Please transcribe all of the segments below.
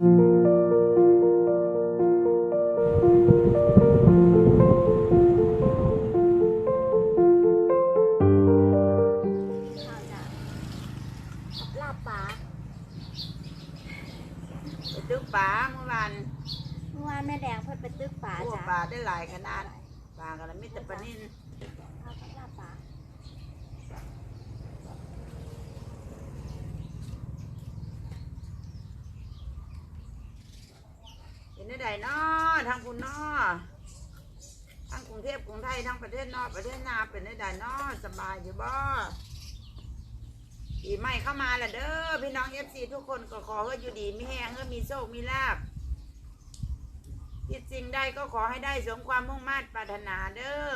ข้าวจ้ะลาบปลาไปตึกปลาเมื่อวานเมื่อวานแม่แดงเพิ่นไปตึกปลาโอ้จ้ะ ปลาได้หลายขนาดปลากันแล้วมิตรปลานิน ข้าวกับลาบปลา เป็นได้ใดเนาะทางคุณเนาะทางกรุงเทพกรุงไทยทั้งประเทศนอกประเทศนาเป็นได้ใดเนาะสบายอยู่บ่ปีใหม่เข้ามาละเด้อพี่น้องเอฟซีทุกคนก็ขอให้อยู่ดีมีแห้งให้มีโชคมีลาบคิดสิ่งใดก็ขอให้ได้สมความมุ่งมั่นปรารถนาเด้อ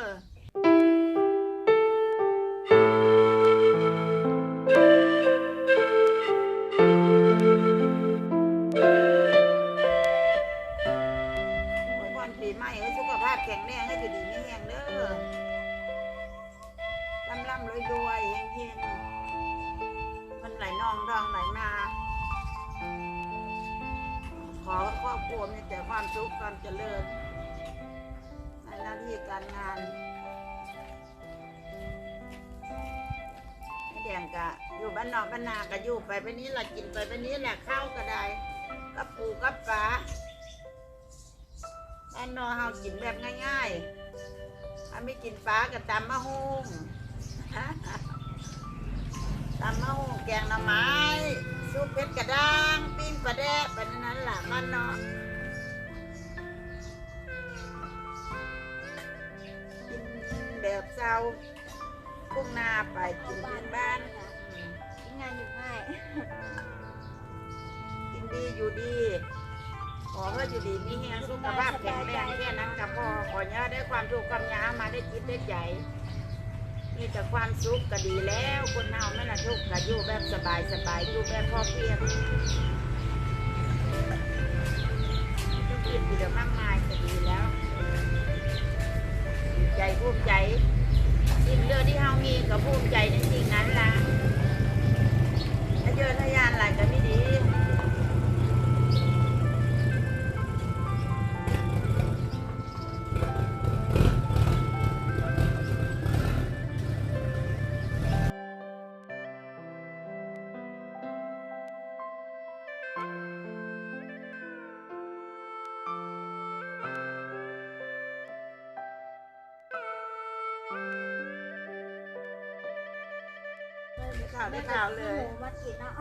ครัวมีแต่ความสุขความเจริญ ในหน้าที่การงานแดงกะอยู่บ้านนอกบ้านนากะอยู่ไปไปนี้แหละกินไปไปนี้แหละข้าวก็ได้กับปูกับปลาแน่นอนเฮากินแบบง่ายๆถ้าไม่กินปลากับตำมะฮุงตำมะฮุงแกงหน่อไม้ซุปเผ็ดกระด้างปิ้งปลาแดะแบบนั้นล่ะ บ้านเนาะกินแบบเศร้าพุ่งหน้าไปกินพื้นบ้านอืมกินงานอยู่ง่าย กินดีอยู่ดี ขอให้อยู่ดีมีแรงสุขภาพแข็งแรงแค่นั้นก็พอขอเยอะได้ความถูกความยาวมาได้คิดได้ใจมีแต่ความสุขก็ดีแล้ว คนเฮาไม่ละทุกข์ก็อยู่แบบสบายสบายอยู่แบบพอเพียง ชีพเดี๋ยวมากมายก็ดีแล้วดีใจภูมิใจสิ่งเรือที่เฮามีก็ภูมิใจในสิ่งนั้นล่ะ ได้ข่าวได้ข่าวเลย หมูมากินเนาะ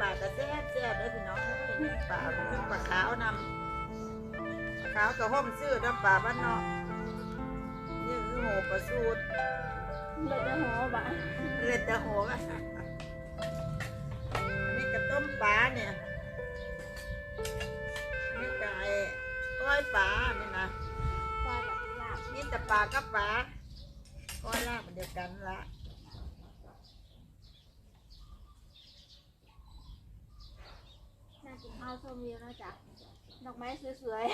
ป่ากระแซ่บแซ่บเลยพี่น้องเอ้ยป่าเป็นป่าขาวนำ ขาวกับห้มซื้อน้ำป่าบ้านนอกนี่คือโหปลาสูตรเลยจะหัวบ่ะเล็ดแต่โหอะอันนี้กระต้มปลาเนี่ยอันนี้ไก่ก้อยปลาเนี่ยนะควายแบบลาบนี่แต่ปลากับปลาก้อยลาบมันเดียวกันละ เอาโซมีนะจ๊ะดอกไม้สวย